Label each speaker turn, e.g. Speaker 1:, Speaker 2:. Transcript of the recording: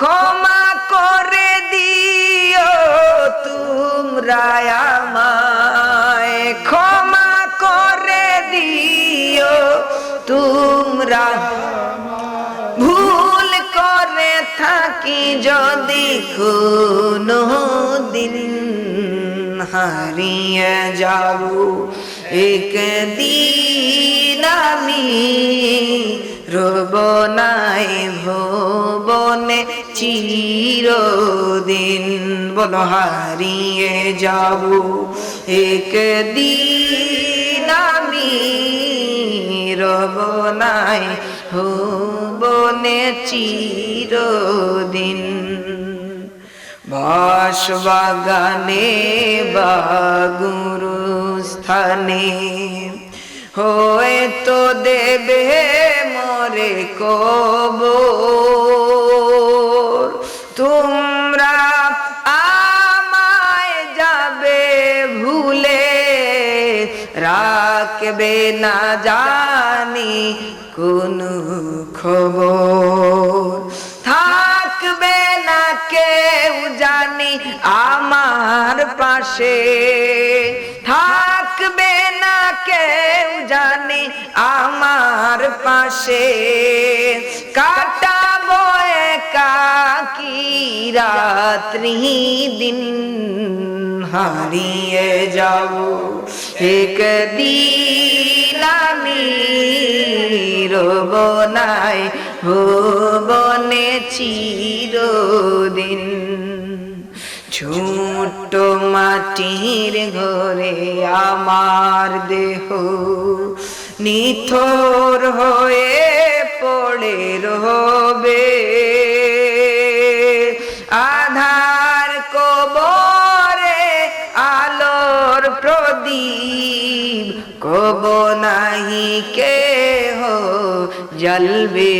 Speaker 1: ক্ষমা করে দিও তোমরা আমায়। ক্ষমা করে দিও তোমরা। ভুল করে থাকি যদি কোনো দিন হারিয়ে যাব। একদিন আমি রব নাই ভবনে চিরদিন বলো হারিয়ে যাব। একদিন আমি রব নাই ভবনে চিরদিন। বাসবাগানে বা গুরুস্থানে হয়তো দেবে মরে কব রাখবে না জানি কোন খবর। থাকবে না কেউ জানি আমার পাশে। থাকবে না কেউ জানি আমার পাশে। কাটাবো একাকি রাত্রি দিন। হারিয়ে যাব। একদিন আমি রব নাই ভুবনে চিরদিন। ছোট মাটির ঘরে আমার দেহ নিথর হয়ে পড়ে রবে। প্রদীপ কব নাহি কে হো জলবে